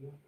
Yeah.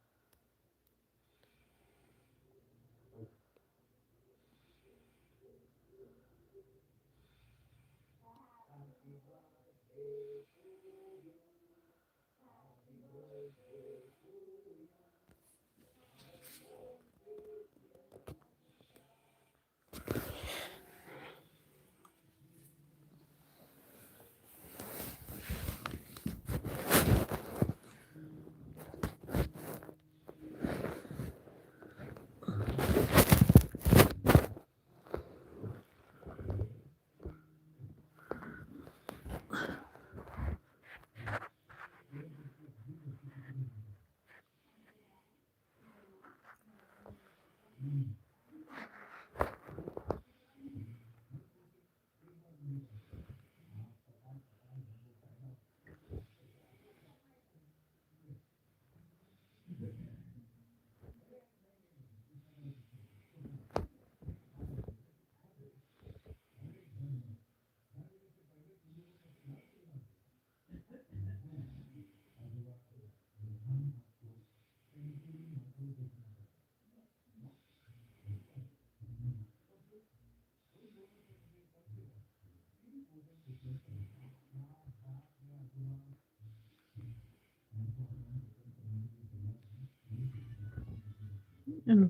ừ.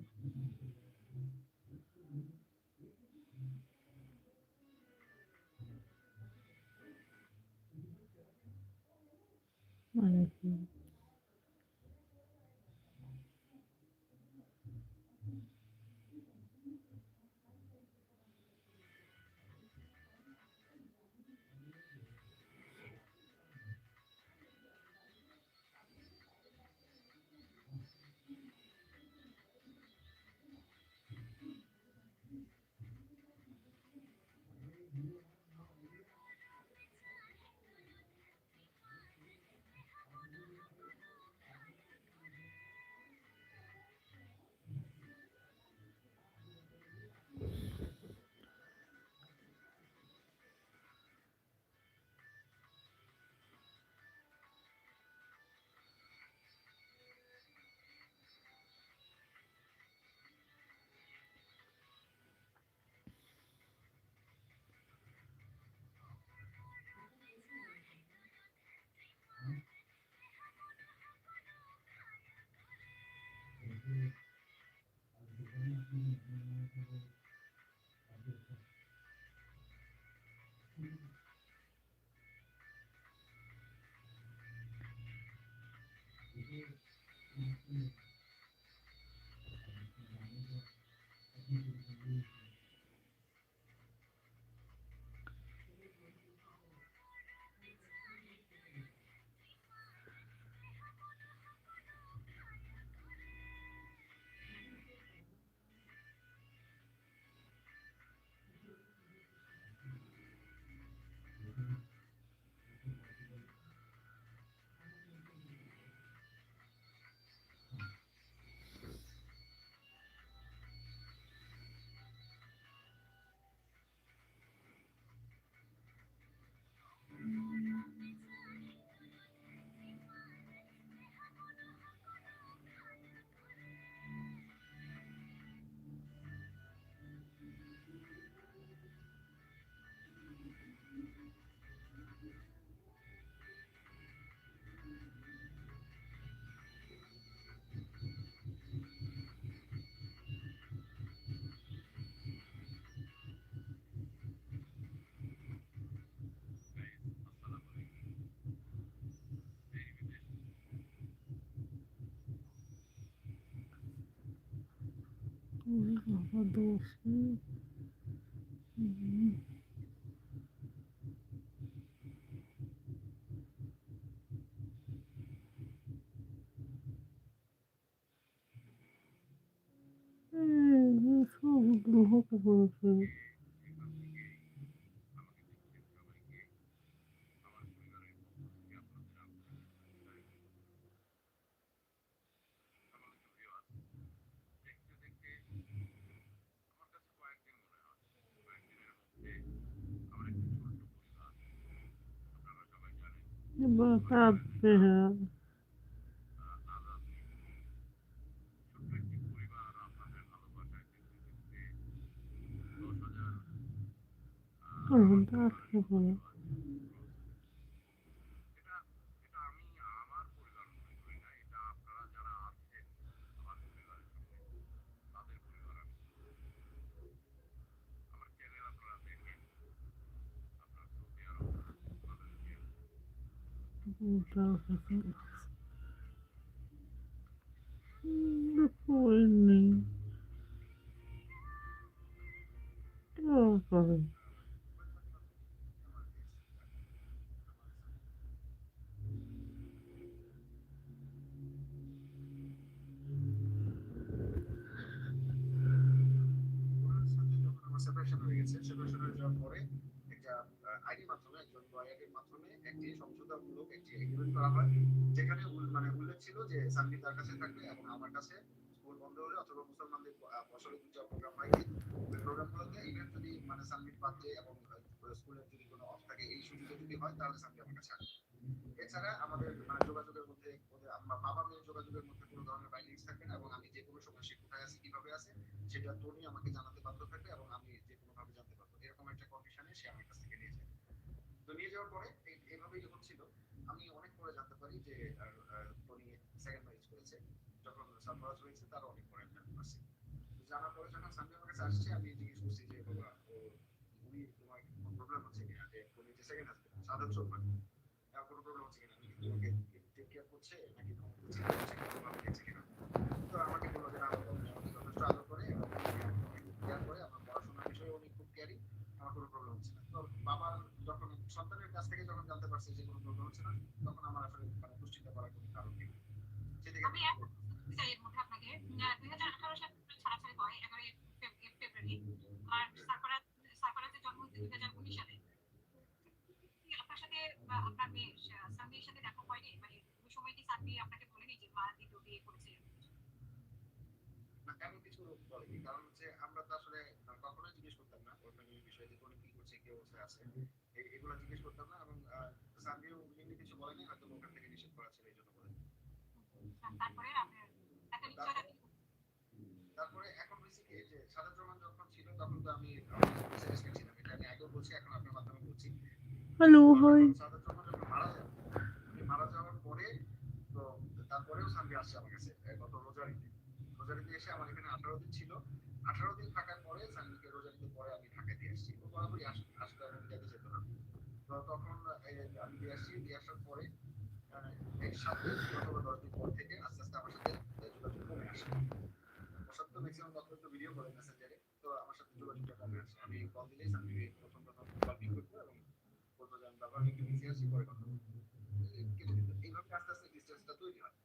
Mà 对，啊，你刚刚，嗯，বাবা দোষী হুম। এই बरसात से है Oh, that's cool. all about her fingers. Before me. Oh, sorry. ছিল যে সানভি তার কাছে থাকবে এবং আমার কাছে স্কুল বন্ধ হলে অথবা মুসলমানদের বছরে দুটা প্রোগ্রাম হয়। ওই প্রোগ্রামগুলোতে ইভেন যদি মানে সানভির বাদে এবং আহ, স্কুলের যদি কোনো অফ থাকে এই সুযোগে যদি হয় তাহলে সানভি আমার কাছে আসবে। এছাড়া আমাদের মানে যোগাযোগের মধ্যে বাবা মেয়ের যোগাযোগের মধ্যে কোনো ধরনের বাইন্ডিংস থাকবে না এবং আমি যে কোনো সময় সে কোথায় আছে কীভাবে আছে সেটা তোরই আমাকে জানাতে বাধ্য থাকবে এবং আমি যে কোনো জানতে পারব। এরকম একটা কন্ডিশনে সে আমার কাছ থেকে নিয়ে যায়। তো নিয়ে যাওয়ার পরে এই- এইভাবেই যখন ছিল আমি অনেক পরে জানতে পারি যে টনি সেকেন্ড ম্যারেজ করেছে যখন সারপ্রাইজ হয়েছে তার অনেক পরে জানতে পারছি জানার পরে যখন সামনে আমার কাছে আসছে আমি জিজ্ঞেস করছি যে বাবা উনি তোমার কোনো প্রবলেম হচ্ছে কিনা যে টনি যে সেকেন্ড হাজবেন্ড সাধারণ চলমান কোনো প্রবলেম হচ্ছে কিনা তোমাকে টেক কেয়ার করছে নাকি চিন্তা করছে কিনা ভালো দেখছে কিনা তো আমাকে বলল যে না বাবা, উনি আমাকে যথেষ্ট আদর করে এবং কেয়ার করে আমার পড়াশোনার বিষয়ে উনি খুব কেয়ারি আমার কোনো প্রবলেম হচ্ছে না তো বাবার যখন সন্তানের কাছ থেকে যখন জানতে পারছে যে কোনো প্রবলেম হচ্ছে না তখন আমার আসলে মানে দুশ্চিন্তা করার কোনো কারণ নেই সেদিকে আমি এক চাই এর মধ্যে আপনাকে দুই হাজার আঠারো সালে ছাড়াছাড়ি হয় এগারোই ফেব- ফেব্রুয়ারি আর সারফারাজ সারফারাজের জন্ম দুই হাজার উনিশ সালে কি আপনার সাথে বা আপনার মেয়ে সানভির সাথে দেখা হয়নি মানে ওই সময় কি সানভি আপনাকে বলেনি যে মা দ্বিতীয় বিয়ে করেছে না কিছু বলেনি। কারণ হচ্ছে আমরা তো আসলে কখনোই জিজ্ঞেস করতাম না ওর ফ্যামিলির বিষয়ে যে কোনো কি করছে কি অবস্থায় আছে। এগুলো জিজ্ঞেস করতাম না এবং সানভিও মেনলি কিছু বলেনি হয়তো ওখান থেকে নিষেধ করা ছিল এই জন্য বলেনি তারপরে আপনার একটা নিশ্চয়তা তারপরে এখন হয়েছে কি যে সাদা রহমান যখন ছিল তখন তো আমি ছিলাম। এটা আমি আগেও বলছি এখন আপনার মাধ্যমে বলছি। হ্যালো হাই সাদাত রহমান যখন মারা যান উনি মারা যাওয়ার পরে তো তারপরেও সানভি আসছে আমার কাছে গত রোজারিতে রোজারিতে এসে আমার এখানে আঠারো দিন ছিল। আঠারো দিন থাকার পরে সানভিকে রোজারিতে পরে আমি ঢাকা দিয়ে আসছি। ও বরাবরই আস- আসতো এবং যেতে যেত না। তো তখন আমি দিয়ে আসছি। দিয়ে আসার পরে আহ, এই সাত দিন অথবা দশ দিন পর থেকে আস্তে আস্তে আমার সাথে যোগাযোগ কমে আসে। ওর সাথে ম্যাক্সিমাম দশ মিনিট ভিডিও করে মেসেঞ্জারে তো আমার সাথে যোগাযোগটা কমে আসে। আমি কল দিলেই সানভিকে প্রথম প্রথম কল পিক করব এবং বলব যে আমি বাবা আমি একটু বিজি আছি পরে কথা বলব এই কেটে দিত এইভাবে আস্তে আস্তে ডিস্টেন্সটা তৈরি হয়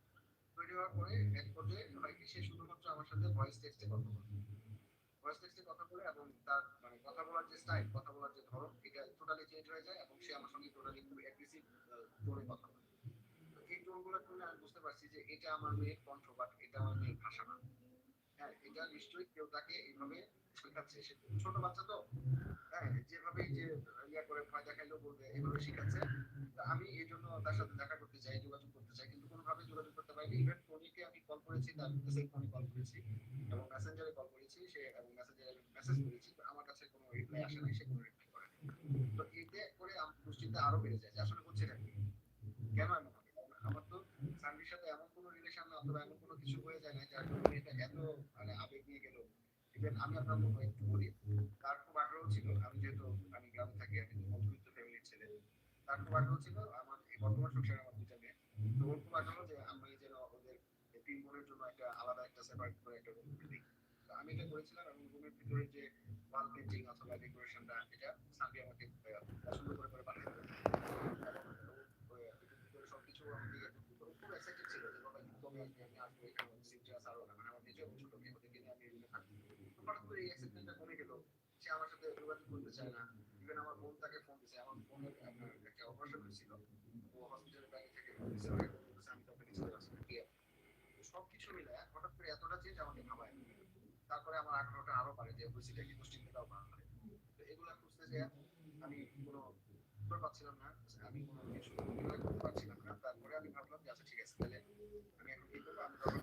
তৈরি হওয়ার পরে এক পর্যায়ে হয় কি সে শুধুমাত্র আমার সাথে ভয়েস টেক্সটে কথা বলে। ভয়েস টেক্সটে কথা বলে এবং তার মানে কথা বলার যে স্টাইল কথা বলার যে ধরন, এটা টোটালি চেঞ্জ হয়ে যায় এবং সে আমার সঙ্গে টোটালি খুব অ্যাগ্রেসিভ টোনে কথা বলে। তো এই টোনগুলো শুনে আমি বুঝতে পারছি যে এটা আমার মেয়ের কণ্ঠ বাট এটা আমার মেয়ের ভাষা না। হ্যাঁ এটা নিশ্চয়ই কেউ তাকে এইভাবে শেখাচ্ছে ছোট বাচ্চা তো। হ্যাঁ যে ইয়া করে ভয় দেখাইলেও বলবে এইভাবে শিখাচ্ছে। আমি এই জন্য তার সাথে দেখা করতে চাই, যোগাযোগ করতে চাই, কিন্তু কোনোভাবে যোগাযোগ করতে পারিনি। ইভেন টনিকে আমি কল করেছি, তার সেই ফোনে কল করেছি এবং মেসেঞ্জারে কল করেছি, সে এবং মেসেঞ্জারে মেসেজ করেছি। আমার কাছে কোনো রিপ্লাই আসে নাই, সে কোনো রিপ্লাই করেনি তো এতে করে আমার দুশ্চিন্তা আরও বেড়ে যায় আসলে হচ্ছে না কেন এমন হবে? আমার তো সানভির সাথে এমন কোনো রিলেশন অথবা কোনো কিছু হয়ে যায় না যার জন্য এটা এত মানে আবেগ নিয়ে গেল ইভেন আমি আপনার মতো একটু বলি, তার খুব আগ্রহ ছিল, আমি যেহেতু, আমি গ্রামে থাকি, আমি মধ্যবিত্ত ফ্যামিলির ছেলে, তার খুব আগ্রহ ছিল, আমার এই বর্তমান সংসারে আমার দুটা মেয়ে, তো ওর খুব আগ্রহ যে আমি যেন ওদের তিন বোনের জন্য একটা আলাদা একটা সেপারেট করে একটা রুম দিই। আমি এটা করেছিলাম এবং রুমের ভিতরে যে ওয়াল পেন্টিং অথবা ডেকোরেশনটা এটা সানভি আমাকে পছন্দ করে করে পাঠিয়ে সবকিছু আমাকে খুব এক্সাইটেড ছিল যে বাবা কবে আসবে আমি আসব এখানে সিরিয়াস আরও মানে তারপরে আমার আগ্রহটা আরও বাড়ে যে হয়েছিল কি দুশ্চিন্তাটাও বাড়ে তো এগুলা খুঁজতে যে আমি কোনো উত্তর পাচ্ছিলাম না আমি কোনো কিছু করতে পারছিলাম না তারপরে আমি ভাবলাম যে আচ্ছা ঠিক আছে তাহলে আমি এখন কি করব? আমি